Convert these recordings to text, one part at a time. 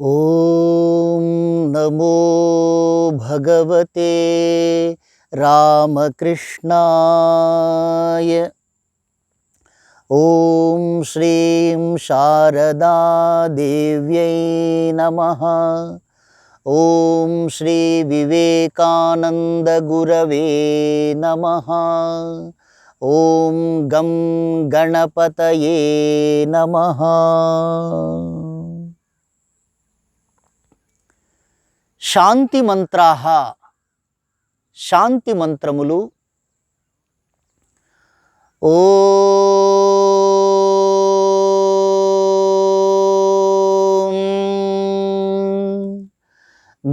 ॐ नमो भगवते रामकृष्णाय। ॐ श्रीं शारदादेव्यै नमः। ॐ श्रीविवेकानन्दगुरवे नमः। ॐ गं गणपतये नमः శాంతి మంత్రాహ శాంతి మంత్రములు. ఓ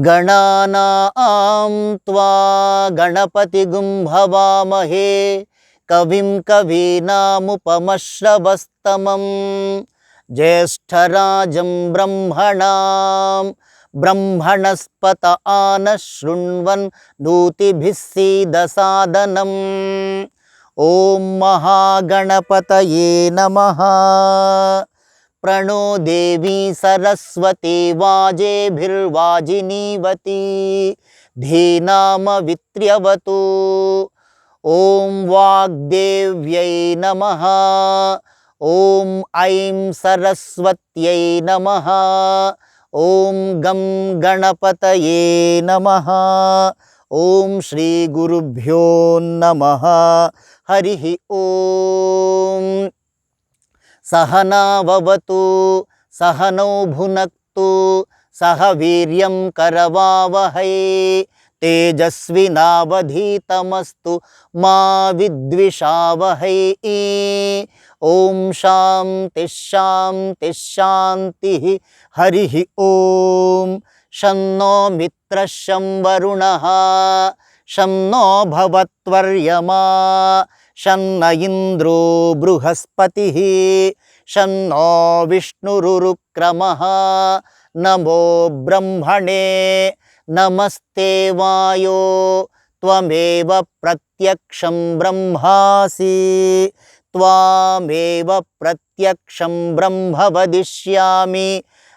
గణానాం త్వా గణపతిగుం భవామహే కవిం కవీనాముపమశ్రవస్తమం. జ్యేష్ఠరాజం బ్రహ్మణాం బ్రహ్మణస్పత ఆన శృణ్వన్ నూతిభిస్సీదసాదనం ఓం మహాగణపతయే నమ प्रणो देवी सरस्वती वाजेभिर्वाजिनीवती धीनामवित्र्यवतु ॐ वाग्देव्यै नमः ॐ ऐं सरस्वत्यै नमः ఓం గం గణపతయే నమ. ఓం శ్రీ గురుభ్యో నమ. హరి ఓం. సహనావతు సహనౌ భునక్తు సహ వీర్యం కరవావహై. तेजस्विनावधीतमस्तु मा विद्विषावहै ॐ शान्तिः शान्तिः शान्तिः हरिः ॐ। शं नो मित्रः शं वरुणः शं नो भवत्वर्यमा शं न इन्द्रो बृहस्पतिः शं नो विष्णुरुरुक्रमः, नमो ब्रह्मणे। నమస్తే వాయో త్వమేవ ప్రత్యక్షం బ్రహ్మాసి త్వామేవ ప్రత్యక్షం బ్రహ్మ వదిష్యామి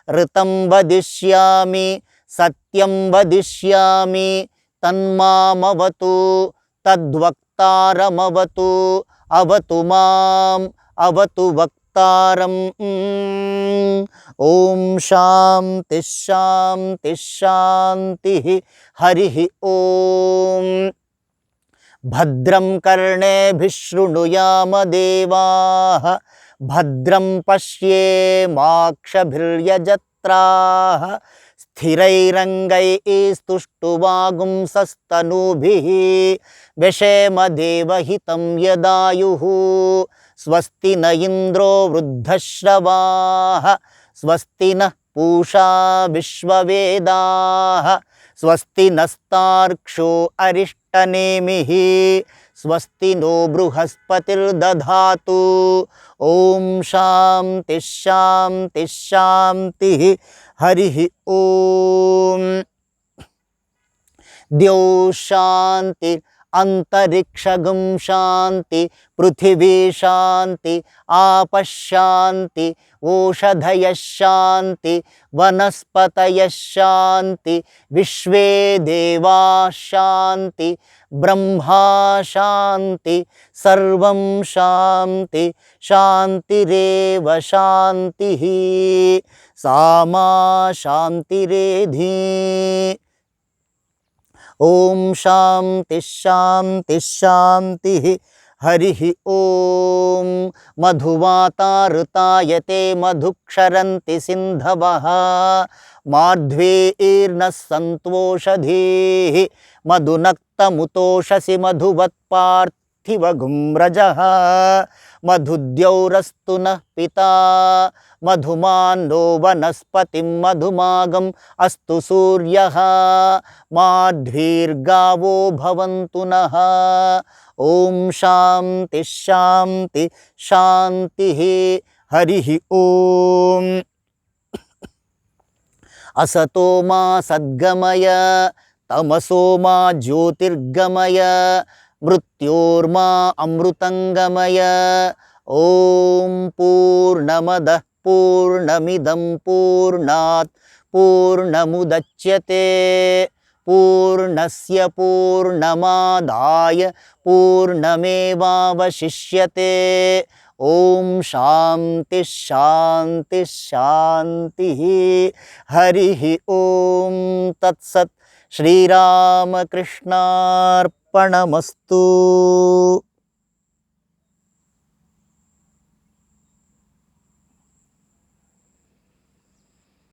ఋతం వదిష్యామి సత్యం వదిష్యామి తన్మామవతు తద్వక్తారమవతు అవతు మాం అవతు వక్ वक्तारम् ॐ शान्तिः शान्तिः शान्तिः, हरिः ॐ। भद्रं कर्णेभिः शृणुयामदेवाः भद्रं पश्येमाक्षभिर्यजत्राः स्थिरैरङ्गैस्तुष्टुवागुंसस्तनूभिः विषेमदेवहितं यदायुः। स्वस्ति न इन्द्रो वृद्धश्रवाः, स्वस्ति नः पूषा विश्ववेदाः, स्वस्ति नस्तार्क्ष्यो अरिष्टनेमिः, स्वस्ति नो बृहस्पतिर्दधातु। ॐ शान्तिः शान्तिः शान्तिः, हरिः ॐ द्यौ शान्ति अंतरिक्षगं शान्ति, पृथिवी शान्ति आपशान्ति ओषधयः शान्ति, वनस्पतयः शान्ति, विश्वे देवा शान्ति, ब्रह्मा शान्ति, सर्व शान्ति, शान्तिरेव शान्तिः, सा मा शान्तिरेधि। ॐ शान्तिः शान्तिः शान्तिः हरिः ॐ सिंधव मधुक्षरन्ति सिन्धवः माध्वेर्नः सन्तोषधीः मधुनक्तमुतोषसि मधुवत्पार्थिवगुम्रजः मधुद्यौरस्तु नः पिता। मधुमान्नो वनस्पतिं मधुमागम् अस्तु सूर्यः। माध्वीर्गावो भवन्तु नः। ॐ शान्तिः शान्ति शान्तिः। हरिः ॐ। असतो मा सद्गमय। तमसो मा ज्योतिर्गमय। మృత్యోర్మా అమృతంగమయ ఓం పూర్ణమద పూర్ణమిదం పూర్ణాత్ పూర్ణముద్యతే పూర్ణస్య పూర్ణమాదాయ పూర్ణమేవావశిష్యతే ఓం శాంతి శాంతి శాంతి హరి ఓం తత్సత్ శ్రీరామకృష్ణార్ప अर्पणमस्तु।